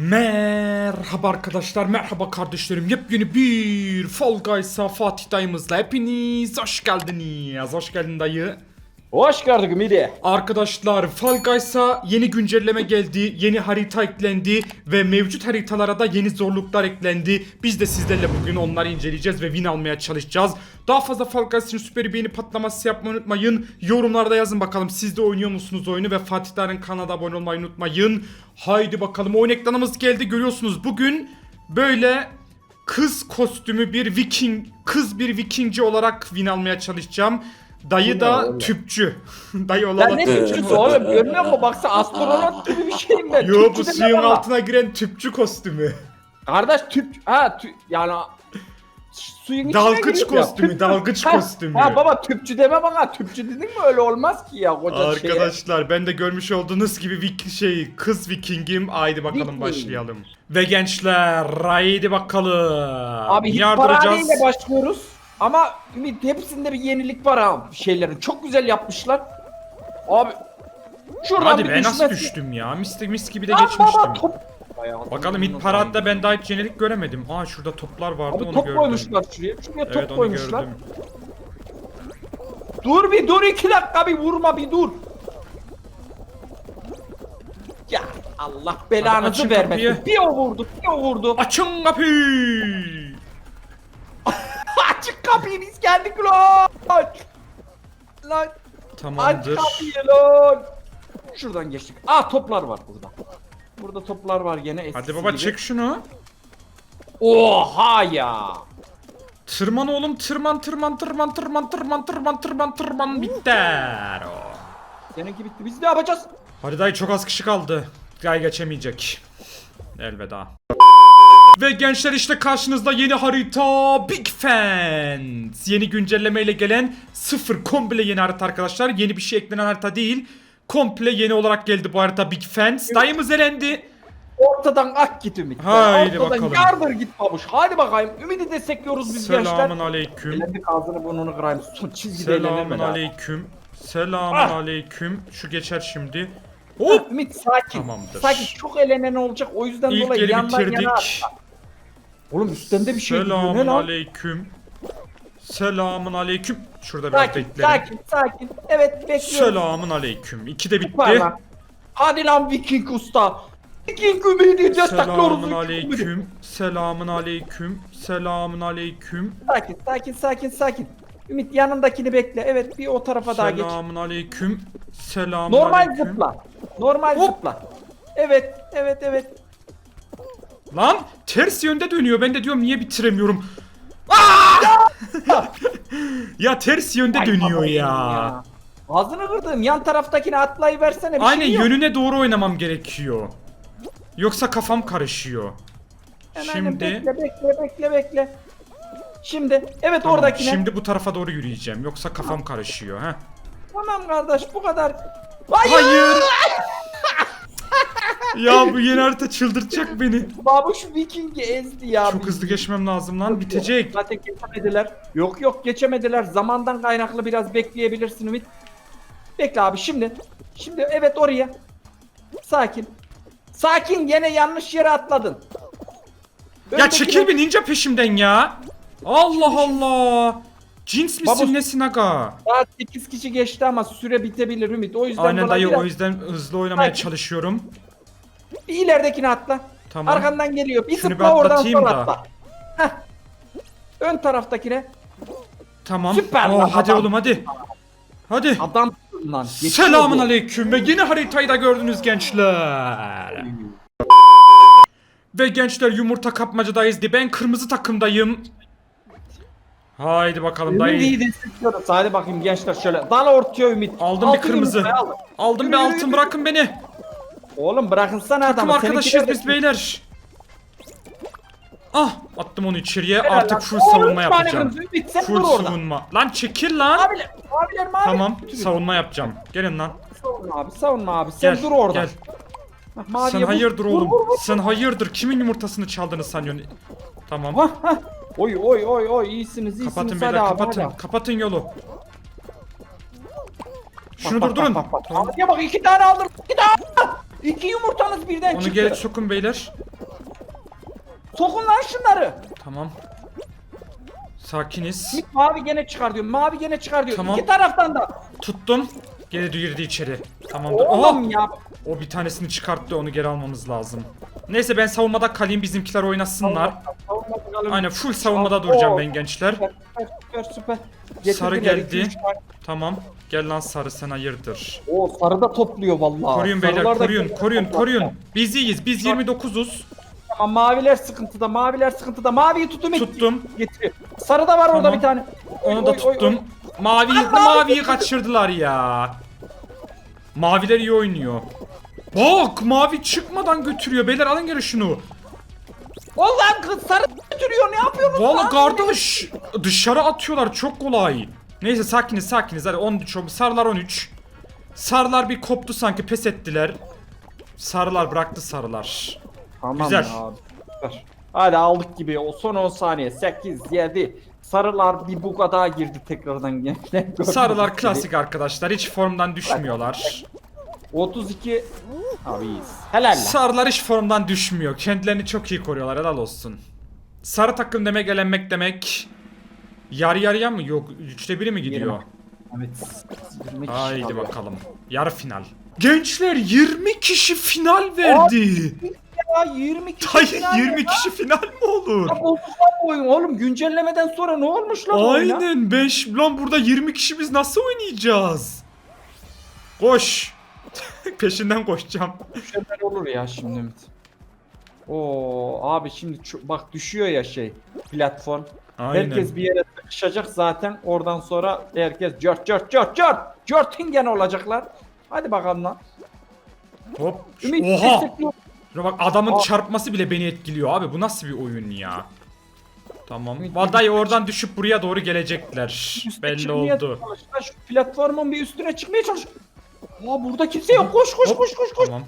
Merhaba arkadaşlar, merhaba kardeşlerim. Yepyeni bir Fall Guys'a Fatih dayımızla hepiniz hoş geldiniz. Hoş geldin dayı. Hoş gördük Ümidi. Arkadaşlar Fall Guys'a yeni güncelleme geldi, yeni harita eklendi ve mevcut haritalara da yeni zorluklar eklendi. Biz de sizlerle bugün onları inceleyeceğiz ve win almaya çalışacağız. Daha fazla Fall Guys'ın süper beğeni patlaması yapmayı unutmayın. Yorumlarda yazın bakalım siz de oynuyor musunuz oyunu ve Fatih Dayı'nın kanalına abone olmayı unutmayın. Haydi bakalım oyun ekranımız geldi görüyorsunuz. Bugün böyle kız kostümü bir viking, kız bir vikingci olarak win almaya çalışacağım. Dayı da tüpçü. Dayı Ben olarak ne tüpçüsü oğlum görmüyor musun? Baksana astronot gibi bir şeyim ben. Yo bu Tüpçü suyun demem ama. altına giren tüpçü kostümü. Kardeş tüp... Ha tü... Yani... Suyun içine Dalgıç gireyim ya. kostümü, Tüp- dalgıç Ha, kostümü. Ha baba tüpçü deme bana. Tüpçü dedin mi öyle olmaz ki ya koca şeye. Arkadaşlar ben de görmüş olduğunuz gibi vik şey kız vikingim. Haydi bakalım Viking. başlayalım. Ve gençler haydi bakalım. Abi paraneyle başlıyoruz. Ama Ümit hepsinde bir yenilik var ha şeylerin. Çok güzel yapmışlar. Abi şuradan Hadi bir be nasıl düşmesi- düştüm ya? Mis, mis gibi de Lan geçmiştim. baba top. Bayağı Bakalım hit paratta ben daha hiç jenerik göremedim. Aa şurada toplar vardı Abi onu top gördüm. koymuşlar şuraya. Şuraya top Evet onu koymuşlar. gördüm. Dur bir dur iki dakika bir vurma bir dur. Ya Allah Hadi belanızı açın vermesin. kapıyı. Bir o vurdu, bir o vurdu. Açın kapıyı. Açık kapıyı biz geldik lan. Lan aç Tamamdır. kapıyı lan. Şuradan geçtik. Aa toplar var burada. Burada toplar var gene eskisi Hadi baba gibi. çek şunu. Oha ya. Tırman oğlum tırman tırman tırman tırman tırman tırman tırman tırman biter. Oh. Seninki bitti. Biz ne yapacağız? Hadi dayı çok az kişi kaldı. Gay geçemeyecek. Elveda. Ve gençler işte karşınızda yeni harita Big Fans. Yeni güncellemeyle gelen sıfır komple yeni harita arkadaşlar. Yeni bir şey eklenen harita değil. Komple yeni olarak geldi bu harita Big Fans. Dayımız elendi. Ortadan ak git Ümit. Haydi Ortadan bakalım. yardır git babuş. Hadi bakayım. Ümidi destekliyoruz biz gençler. Selamun aleyküm. Elendik ağzını burnunu kırayım. Son çizgide Selamun aleyküm. Selamun Ah. aleyküm. Şu geçer şimdi. Hop. Hop. Ümit sakin. Tamamdır. Sakin çok elenen olacak o yüzden İlk dolayı yandan yana bitirdik. atla. Oğlum üstten de bir şey gidiyor ne Selamun lan? aleyküm. Selamun aleyküm. Şurada biraz Sakin beklerim. sakin sakin. Evet bekliyorum. Selamun aleyküm. İki de bitti. Hadi lan Viking usta. Viking ümidi destekliyoruz. Selamun Viking ümidi. aleyküm. Selamun aleyküm. Selamun aleyküm. Sakin sakin sakin sakin. Ümit yanındakini bekle. Evet bir o tarafa daha geç. Selamun aleyküm. Selamun Normal aleyküm. zıpla. Normal Hop. zıpla. Evet evet evet. Lan ters yönde dönüyor. Ben de diyorum niye bitiremiyorum. Aa! ya ters yönde Ay dönüyor babayım ya. Ağzını kırdın. Yan taraftakini atlayıversene bir Aynen şey yok. yönüne doğru oynamam gerekiyor. Yoksa kafam karışıyor. Hemen Şimdi bekle bekle bekle bekle. Şimdi evet Tamam, oradakine. Şimdi bu tarafa doğru yürüyeceğim. Yoksa kafam karışıyor. ha. Tamam kardeş bu kadar. Hayır. Hayır. Ya bu yeni harita çıldırtacak beni. Babuş Viking'i ezdi ya. Çok hızlı geçmem lazım lan. Bitecek. Zaten geçemediler. Yok yok geçemediler. Zamandan kaynaklı biraz bekleyebilirsin Ümit. Bekle abi şimdi. Şimdi evet oraya. Sakin. Sakin gene yanlış yere atladın. Ya çekil bir ninja peşimden ya. Allah Allah. Cins misin Baba- nesin aga? Daha 8 kişi geçti ama süre bitebilir Ümit. O yüzden Aynen dayı biraz- o yüzden hızlı oynamaya Sakin. çalışıyorum. Bir ileridekini atla. Tamam. Arkandan geliyor. Bir Şunu bir zıpla oradan atlatayım sonra da. atla. Heh. Ön taraftakine Tamam. Süper Oo, lan, hadi adam. oğlum hadi. Hadi. adam lan. Selamun bu. aleyküm ve yeni haritayı da gördünüz gençler. Ve gençler yumurta kapmacadayız diye ben kırmızı takımdayım. Haydi bakalım dayı. Ümidi'yi destekliyoruz. Hadi bakayım gençler şöyle. Dal ortaya Ümit. Aldım bir Altın kırmızı. yumurtayı aldım. Aldım bir Yürü, yürü, altın yürü. bırakın beni. Oğlum bırakın sana Takım adamı. arkadaşız Seninkiler biz beyler. Ah attım onu içeriye Helal artık lan. full Oo, savunma üç tane yapacağım. kırmızı. Ümit sen Full dur orada. savunma. Lan çekil lan. Abiler, abiler mavi. Tamam savunma yapacağım. Gelin lan. Savunma abi, savunma abi. Sen Gel dur orada. gel. Hah, maviye Sen vur. hayırdır Vur, oğlum? vur, vur. Sen hayırdır? Kimin yumurtasını çaldığını sanıyorsun? Tamam. Hah, hah. Oy oy oy oy iyisiniz iyisiniz. Kapatın Hadi beyler abi, kapatın. hadi. Kapatın yolu. Bak, Şunu bak, durdurun. Bak, bak, bak. Tamam. Abiye bak iki tane aldım. İki tane. İki yumurtanız birden Onu çıktı. geri sokun beyler. Sokun lan şunları. Tamam. Sakiniz. Mavi gene çıkar diyor. Mavi gene çıkar diyor. Tamam. İki taraftan da. Tuttum. Geri girdi içeri. Tamamdır. Oğlum ya. O bir tanesini çıkarttı onu geri almamız lazım. Neyse ben savunmada kalayım bizimkiler oynasınlar. Savunma bakalım. Aynen full savunmada duracağım ben gençler. Süper süper süper. Sarı Getirdiler, geldi. iki, üç tane. Tamam. Gel lan sarı sen hayırdır. Oo sarı da topluyor vallahi. Koruyun beyler Sarılar da koruyun koruyun koruyun. Biz iyiyiz biz 29'uz. Tamam maviler sıkıntıda maviler sıkıntıda. Maviyi tuttum. Tuttum. Getiriyor. Sarı da var orada Tamam. bir tane. Oy, Onu da oy, oy, tuttum. oy. Mavi maviyi kaçırdılar ya. Maviler iyi oynuyor. Bak mavi çıkmadan götürüyor. Beyler alın geri şunu. Ulan kız sarı götürüyor ne yapıyorsunuz Valla kardeş dışarı atıyorlar çok kolay. Neyse sakiniz sakiniz hadi 13 oldu. Sarılar 13. Sarılar bir koptu sanki pes ettiler. Sarılar bıraktı sarılar. Tamam Güzel. abi. Hadi aldık gibi o son 10 saniye 8 7 Sarılar bir buga daha girdi tekrardan gençler. Sarılar klasik arkadaşlar hiç formdan düşmüyorlar. 32 Abi iyiyiz. Helal lan. Sarılar hiç formdan düşmüyor. Kendilerini çok iyi koruyorlar helal olsun. Sarı takım demek elenmek demek. Yarı yarıya mı? Yok üçte biri mi gidiyor? Evet. 20 kişi Haydi kalıyor. bakalım. Yarı final. Gençler 20 kişi final verdi. Ya 20 kişi Hayır final 20 ya. kişi final mi olur? Ya bozuk lan bu oyun oğlum güncellemeden sonra ne olmuş lan bu oyuna? Aynen 5 lan burada 20 kişi biz nasıl oynayacağız? Koş. Peşinden koşacağım. şeyler olur ya şimdi Ümit. Oo abi şimdi ço- bak düşüyor ya şey platform. Aynen. Herkes bir yere sıkışacak zaten. Oradan sonra herkes cört cört cört cört. Cörtingen olacaklar. Hadi bakalım lan. Hop. Ümit Oha. destekliyor. Şuna bak adamın Aa. çarpması bile beni etkiliyor abi. Bu nasıl bir oyun ya? Tamam. Vallahi oradan düşüp buraya doğru gelecekler. Üstüne Belli çıkmaya oldu. çalış. Lan Şu platformun bir üstüne çıkmaya çalış. Aa burada kimse yok. Koş koş koş koş koş. Tamam.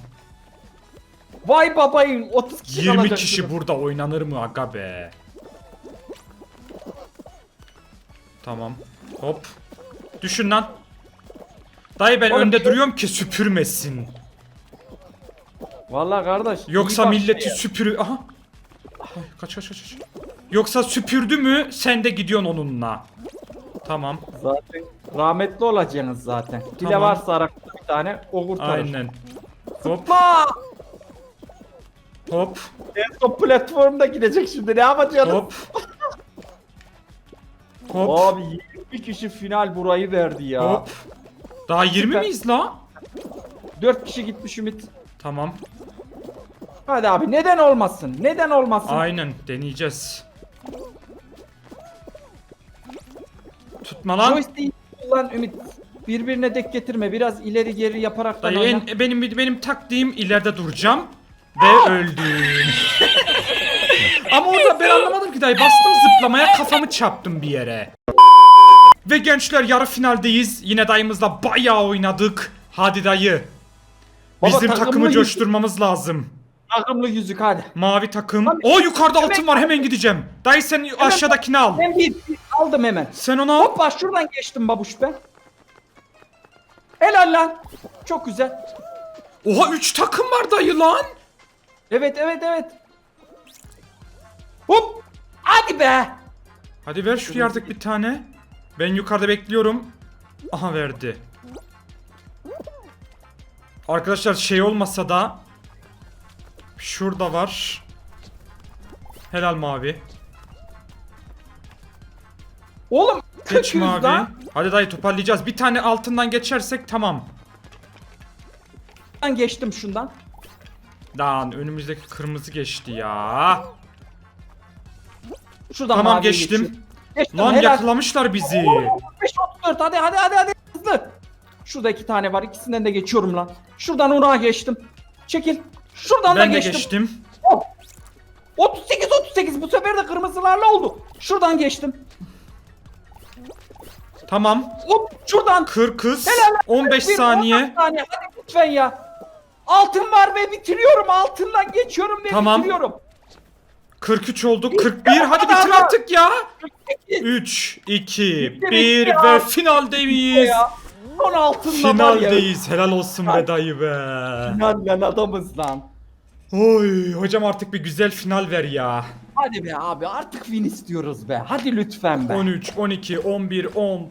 Vay babayın 30 kişi 20 kalacak kişi şurada. burada oynanır mı aga be? Tamam. Hop. Düşün lan. Dayı ben Oğlum, önde bir- duruyorum ki süpürmesin. Vallahi kardeş. Yoksa iyi bak milleti şeye. süpürü... Aha. Ay, kaç kaç kaç kaç. Yoksa süpürdü mü sen de gidiyorsun onunla. Tamam. Zaten rahmetli olacaksınız zaten. Dile Tamam. varsa bir tane o kurtarır. Aynen. Hop hop En son platformda gidecek şimdi ne yapacaksın? hop. Hop Abi 20 kişi final burayı verdi ya. hop. Daha 20 Süper. miyiz la? 4 kişi gitmiş Ümit. Tamam. Hadi abi neden olmasın? Neden olmasın? Aynen deneyeceğiz. Tutma lan. Joystick'i kullan Ümit. Birbirine dek getirme. Biraz ileri geri yaparak Dayı oyna. en, benim benim taktiğim ileride duracağım ve öldüm. Ama orada ben anlamadım ki dayı bastım zıplamaya kafamı çarptım bir yere. Ve gençler yarı finaldeyiz. Yine dayımızla bayağı oynadık. Hadi dayı. Baba, Bizim takımlı takımı yüzük. coşturmamız lazım. Takımlı yüzük hadi. Mavi takım. O yukarıda altın var hemen gideceğim. Dayı sen aşağıdakini al. Ben bir, bir aldım hemen. Sen onu al. Hoppa şuradan geçtim babuş ben. Helal lan. Çok güzel. Oha 3 takım var dayı lan. Evet evet evet. Hop. Hadi be. Hadi ver şuraya artık bir tane. Ben yukarıda bekliyorum. Aha verdi. Arkadaşlar şey olmasa da şurada var. Helal mavi. Oğlum Geç kötüyüz mavi. lan. Hadi dayı toparlayacağız. Bir tane altından geçersek tamam. Ben geçtim şundan. Lan önümüzdeki kırmızı geçti ya. Şuradan Tamam maviye geçtim. geçiyorum. Geçtim. Lan helal. yakalamışlar bizi. 5 34 hadi hadi hadi hadi hızlı. Şurada iki tane var. ikisinden de geçiyorum lan. Şuradan ona geçtim. Çekil. Şuradan da Ben de geçtim. geçtim. Hop. 38 38 bu sefer de kırmızılarla oldu. Şuradan geçtim. Tamam. Hop şuradan. 40 hız. Helal. 15 Bir, saniye. 15 saniye. Hadi lütfen ya. Altın var ve bitiriyorum. Altından geçiyorum ve Tamam. bitiriyorum. 43 oldu. 41. Hadi bitir artık ya. 48. 3, 2, Bitti, 1 bitti ve ya. finaldeyiz. Ya. Son altında var ya. Finaldeyiz. Helal olsun be dayı be. Final lan adamız lan. Oy hocam artık bir güzel final ver ya. Hadi be abi artık win istiyoruz be. Hadi lütfen be. 13, 12, 11, 10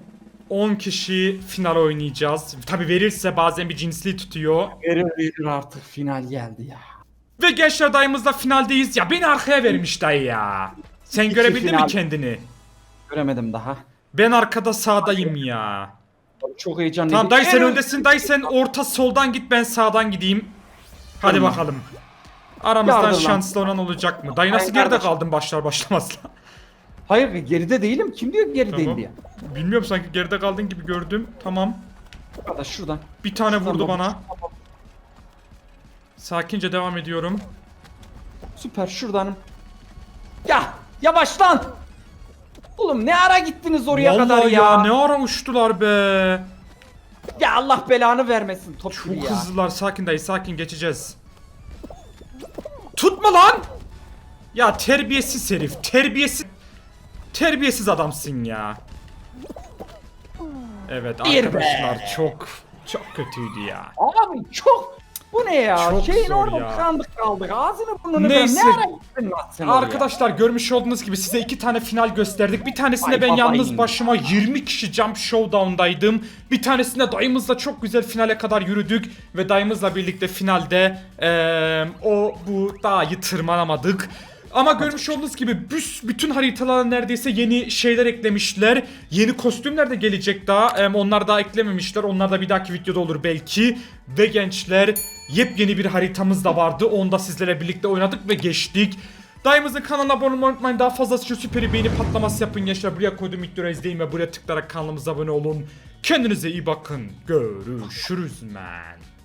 10 kişi final oynayacağız. Tabi verirse bazen bir cinsliği tutuyor. Verir verir artık final geldi ya. Ve gençler dayımızla finaldeyiz. Ya beni arkaya vermiş dayı ya. Sen İki görebildin mi final. kendini? Göremedim daha. Ben arkada sağdayım ya. Çok heyecanlıyım. Tamam dayı sen En- öndesin dayı sen orta soldan git ben sağdan gideyim. Hadi bakalım. Aramızdan Yardım lan. şanslı olan olacak mı? Dayı nasıl Hayır geride kardeşim. kaldın başlar başlamaz lan? Hayır geride değilim. Kim diyor gerideyim Tamam. diye. Bilmiyorum sanki geride kaldın gibi gördüm. Tamam. Arkadaş şuradan. Bir tane Şuradan vurdu bana. Sakince devam ediyorum. Süper şuradanım. Ya yavaş lan. Oğlum ne ara gittiniz oraya Vallahi kadar ya. ya? ne ara uçtular be. Ya Allah belanı vermesin top Çok ya. hızlılar. Sakin dayı sakin geçeceğiz. Tutma lan. Ya terbiyesiz herif. Terbiyesiz. Terbiyesiz adamsın ya. Evet Bir arkadaşlar be. çok çok kötüydü ya. Abi çok bu ne ya? Çok Şeyin zor orada ya. tıkandık kaldık. Ağzını burnunu Neyse. Neyse. Ne ara gittin lan sen oraya? Arkadaşlar görmüş olduğunuz gibi size iki tane final gösterdik. Bir tanesinde Ay ben babayım. yalnız başıma 20 kişi Jump Showdown'daydım. Bir tanesinde dayımızla çok güzel finale kadar yürüdük. Ve dayımızla birlikte finalde eee, o bu dağı tırmanamadık. Ama görmüş olduğunuz gibi büs- bütün haritalara neredeyse yeni şeyler eklemişler. Yeni kostümler de gelecek daha. Em, onlar daha eklememişler. Onlar da bir dahaki videoda olur belki. Ve gençler yepyeni bir haritamız da vardı. Onu da sizlerle birlikte oynadık ve geçtik. Dayımızın kanalına abone olmayı unutmayın. Daha fazlası için süper beğeni patlaması yapın gençler. Buraya koyduğum videoları izleyin ve buraya tıklayarak kanalımıza abone olun. Kendinize iyi bakın. Görüşürüz men.